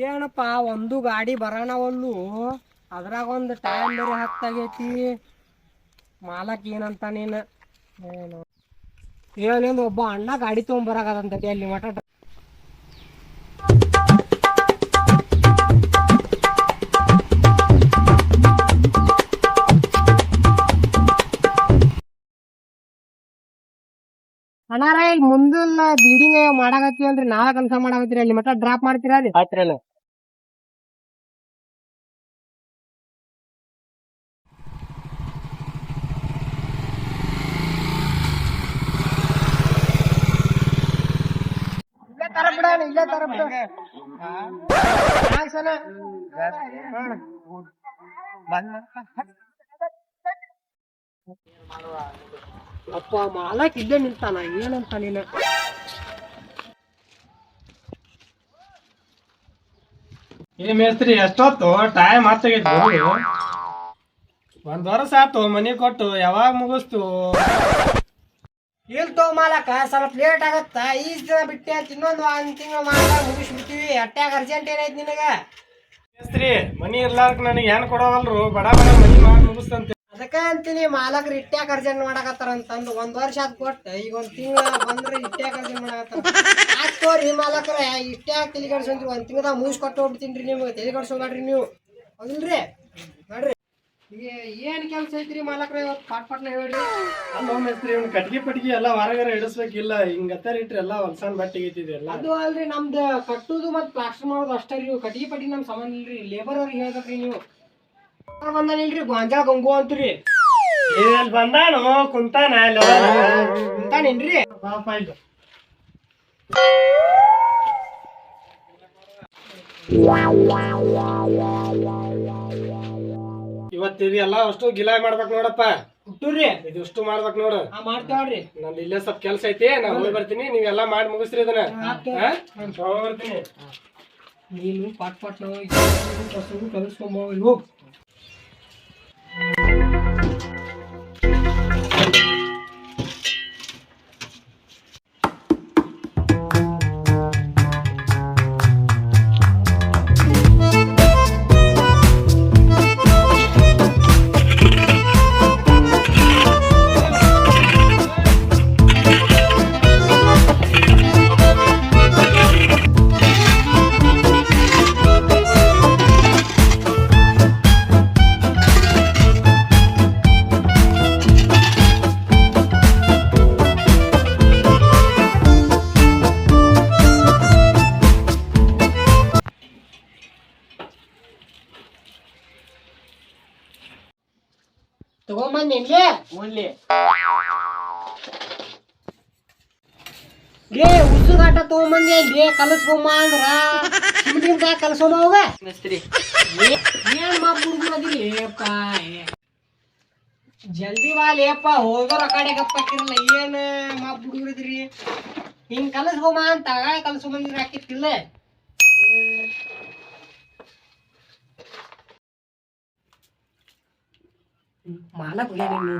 ಇದೇನಪ್ಪ, ಒಂದು ಗಾಡಿ ಬರೋಣವಲ್ಲು. ಅದ್ರಾಗ ಒಂದು ಟೈಮ್ ಬೇರೆ ಹತ್ತಾಗೈತಿ ಮಾಲಕ್ ಏನಂತ ನೀನು? ಏನು? ಏನಿಂದ ಒಬ್ಬ ಅಣ್ಣ ಗಾಡಿ ತೊಗೊಂಬರಾಗದಂತೈತಿ ಅಲ್ಲಿ ಮಟ ಅಣ್ಣಾರ, ಈಗ ಮುಂದಿನ ಬೀಡಿಂಗ್ ಮಾಡಾಕತ್ತೀವಲ್ರಿ ನಾವೇ ಕೆಲಸ ಮಾಡಾಕತ್ತೀರಿ ಅಲ್ಲಿ ಮತ್ತೆ ಡ್ರಾಪ್ ಮಾಡ್ತೀರಾ ರೀ ಆಯ್ತ್ರಲ್ಲ ತರ ಇಲ್ಲೇ ತರ ಬಿಡ ಅಪ್ಪ ಮಾಲಕ್ ಇದ್ದೆ ನಿಂತಾನ ಏನಂತ ನೀನು? ಏ ಮೇಸ್ತ್ರಿ ಎಷ್ಟೊತ್ತು? ಟೈಮ್ ಹತ್ತಾಗೈತಿ ಒಂದ್ ವರ್ಷ ಆತು ಮನಿ ಕೊಟ್ಟು ಯಾವಾಗ ಮುಗಿಸ್ತು? ಮಾಲಕ ಸ್ವಲ್ಪ ಲೇಟ್ ಆಗತ್ತ ಈಜ್ ದಿನ ಬಿಟ್ಟೆ ಅಂತ ಇನ್ನೊಂದು ಒಂದು ತಿಂಗಳು ಮಾಡ ಮುಗಿಸ್ಬಿಡ್ತೀವಿ. ಅಟ್ಯಾಕ್ ಅರ್ಜೆಂಟ್ ಏನೈತಿ ನಿನಗ? ಮೇಸ್ತ್ರಿ ಮನಿ ಇರ್ಲಾರ್ಕ ನನಗೆ ಏನ್ ಕೊಡವಲ್ರು? ಬಡ ಬಡ ಮನಿ ಮಾಡಿ ಮುಗಿಸ್ತಂತೆ. ಅದಕ್ಕ ಅಂತೀನಿ ಮಾಲಕ್ರು ಇಟ್ಟ್ಯಾಗ ಅರ್ಜೆಂಟ್ ಮಾಡಕತ್ತಾರ ಅಂತಂದು ಒಂದ್ ವರ್ಷ ಆದ್ ಕೊಟ್ಟ ಈಗ ಒಂದ್ ತಿಂಗಳ ಬಂದ್ರೆ ಇಟ್ಯಾಕ್ ಅರ್ಜೆಂಟ್ ಮಾಡಕತ್ತಾರ. ಆತ್ ತೋರಿ ಮಾಲಕ್ರ ಇಟ್ಟ್ಯಾಕ ತಲೆಗಡ್ಸಂತ್ರಿ ಒಂದ್ ತಿಂಗಳ ಮುಗಿಸ್ ಕೊಟ್ಟು ಹೋಗ್ಬಿಡ್ತೀನಿ ನಿಮ್ಗೆ ತಲೆಗಡ್ಸೋಬೇಡ್ರಿ ನೀವು. ಹೌದಿಲ್ರಿ ನೋಡ್ರಿ. ಏನ್ ಕೆಲ್ಸ ಐತ್ರಿ ಮಾಲಕ್ರ ಇವತ್ತು ಪಾಟ್ ಪಾಟ್ನ ಹೇಳ್ರಿ. ಅಲ್ಲ ಮೇಸ್ತ್ರಿ ಇವ್ನ ಕಟ್ಗಿ ಪಟ್ಗಿ ಎಲ್ಲ ಹೊರಗರ ಇಡಿಸ್ಬೇಕಿಲ್ಲ ಹಿಂಗ ಹತ್ತಾರ ಇಟ್ರಿ ಎಲ್ಲ ಹೊಲ್ಸಾನ್ ಬಟ್ಟೆ ಐತಿದೆ ಎಲ್ಲ. ಅದು ಅಲ್ರಿ ನಮ್ದು ಕಟ್ಟುದು ಮತ್ ಪ್ಲಾಸ್ಟರ್ ಮಾಡೋದು ಅಷ್ಟೇ ರೀ ಇವು. ಕಟ್ಟಿಗೆ ಪಟ್ಟಿ ನಮ್ ಸಂಬಂಧ ಇಲ್ರಿ. ಲೇಬರ್ ಅವ್ರಿಗೆ ಹೇಳ್ಬೇಕ್ರಿ ನೀವು. ಬಂದಾನಿಲ್ರಿ ಗಾಂಜಾ ಗಂಗು ಅಂತ್ರಿ. ಅಲ್ಲಿ ಬಂದಾನು? ಕುಂತಾನ ಕುಂತಾನೇನ್ರಿ? ಪಾಪ ಇವತ್ತು ಇದೆಲ್ಲ ಅಷ್ಟು ಗಿಲಾಯ್ ಮಾಡ್ಬೇಕು ನೋಡಪ್ಪ. ಹುಟ್ಟೂರಿ ಇದಿಷ್ಟು ಮಾಡ್ಬೇಕು ನೋಡು. ಮಾಡ್ತೇವ್ರಿ. ನಂದು ಇಲ್ಲೇ ಸ್ವಲ್ಪ ಕೆಲಸ ಐತಿ ನಾ ಹೋಗಿ ಬರ್ತೀನಿ ನೀವೆಲ್ಲ ಮಾಡಿ ಮುಗಿಸ್ರಿ ಇದನ್ನ? ಬರ್ತೀನಿ ನೀನು ಪಾಟ್ ಪಾಟ್ ನಾವು ಕಲ್ಸ್ಕೊಂಬ ಹೋಗ್. ತಗೊಂಬಂದ್ ನಿನ್ಲೆ ಓನ್ಲಿ. ಲೇ ಉಸುಗಾಟ ತಗೊಂಬಂದಿ ಲೇ ಕಲಸ್ಕೊಂಬ ಅಂದ್ರ? ಸಿಮ್ಟಿಮ್ಕಾಯ ಕಲಸೋಮ ಹೋಗ ಮಿಸ್ತ್ರಿ ಏನ್ ಮಾಡ್ಬಿಡ್ಬೋದಿಲ್ಲ ಏಪ್ಪ ಜಲ್ದಿ ಬಾ ಲೇಪ್ಪ ಹೋಗೋರ ಕಡೆ ಗಪ್ಪಕ್ಕಿರಲ್ಲ ಏನ್ ಮಾಡ್ಬಿಡ್ಬಿಡಿದ್ರಿ ಹಿಂಗ್ ಕಲಸ್ಕೊಂಬ ಅಂತ ಕಲಸ್ಕೊಂಬಂದಿರ ಹಾಕಿತ್ತಿಲ್ಲ ಮಾಲಕ್ ನೋಡು.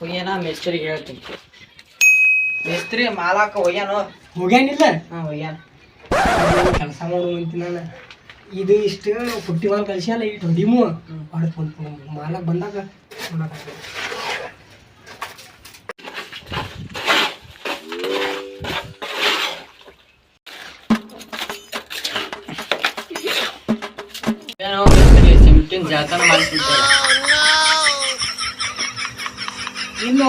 ಹೋಗ್ಯಾನ ಮೇಸ್ತ್ರಿಗೆ ಹೇಳ್ತೀನಿ. ಮೇಸ್ತ್ರಿ ಮಾಲಾಕ ಹೋಗ್ಯಾನೋ? ಹೋಗ್ಯಾನಿಲ್ಲ? ಹಾ ಹೋಗ್ಯಾನ. ಕೆಲಸ ಮಾಡು ಅಂತೀನಿ ನಾನು. ಇದು ಇಷ್ಟು ಪುಟ್ಟಿ ಒಳಗೆ ಅಲ್ಲ ಇಟ್ಟು ಹೊಡಿಮು ಹೊಡ್ಕೊಂತ ಮಾಲಕ್ ಬಂದಾಗ. ಮೇಸ್ತ್ರಿ ಸಿಮ್ಟಿನ್ ಜಾತನ ಮಾಡಿಸ್ಬಿಡ್ತಾರೆ ಇಲ್ಲೋ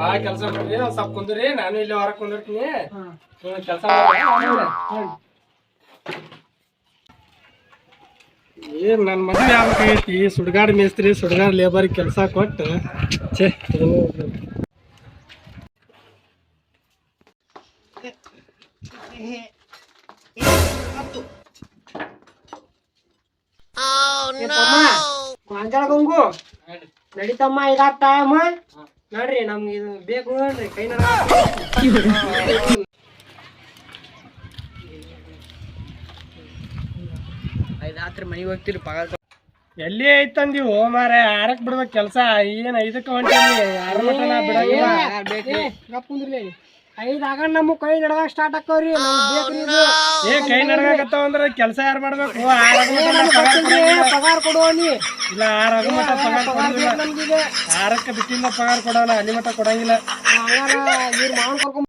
ಬಾಳ ಕೆಲಸ ಮಾಡ್ರಿ ಒಂದ್ ಸ್ವಲ್ಪ ಕುಂದ್ರಿ ನಾನು ಇಲ್ಲಿ ಹೊರಗೆ ಕುಂದಿರ್ತೀನಿ. ಕೆಲಸ ಏನ್ ನನ್ ಮದ್ವೆ ಆಗ್ಬೇಕಾಗೈತಿ ಸುಡ್ಗಾಡ್ ಮೇಸ್ತ್ರಿ ಸುಡ್ಗಾಡ್ ಲೇಬರ್ ಕೆಲಸ ಕೊಟ್ಟು. ಛೇ ಗೊಂಗು ಇದು. ನಡಿತಮ್ಮ ಇದಾದ ಟೈಮ್ ನೋಡ್ರಿ ನಮ್ಗೆ ಇದು ಬೇಕು ನೋಡ್ರಿ ಕೈ ರಾತ್ರಿ ಮನೆಗೆ ಹೋಗ್ತೀರಿ ಪಗಾರ ಎಲ್ಲಿ ಐತಂದಿವು ಮಾರೆ ಆರಕ್ ಬಿಡ್ಬೇಕು ಕೆಲಸ. ಏನ್ ಐದಕ್ಕೆ ಹೊಂಟಿ ಬಿಡ ಮಟ ನಾ ಬಿಡಂಗಿಲ್ಲ. ನಮ್ಮ ಕೈ ಸ್ಟಾರ್ಟ್ ಆಕ್ಕವ್ರಿ. ಇದು. ಏ ಕೈ ನಡ್ಗಾಕತ್ತಾವ ಅಂದ್ರ ಕೆಲಸ ಯಾರು ಮಾಡ್ಬೇಕು? ಪಗಾರ ಕೊಡುವನಿ. ಇಲ್ಲ ಆರ ಮಟ ಪಗಾರ ಕೊಡಂಗಿಲ್ಲ ಆರಕ್ಕೆ ಬಿಟ್ಟಿಂದ ಪಗಾರ ಕೊಡಲ್ಲ ಅಲ್ಲಿ ಮಟ್ಟ ಕೊಡಂಗಿಲ್ಲ. ಹಂಗಾರ ಇವ್ರ ಮಾವನ್ ಕರ್ಕೊಂಡ್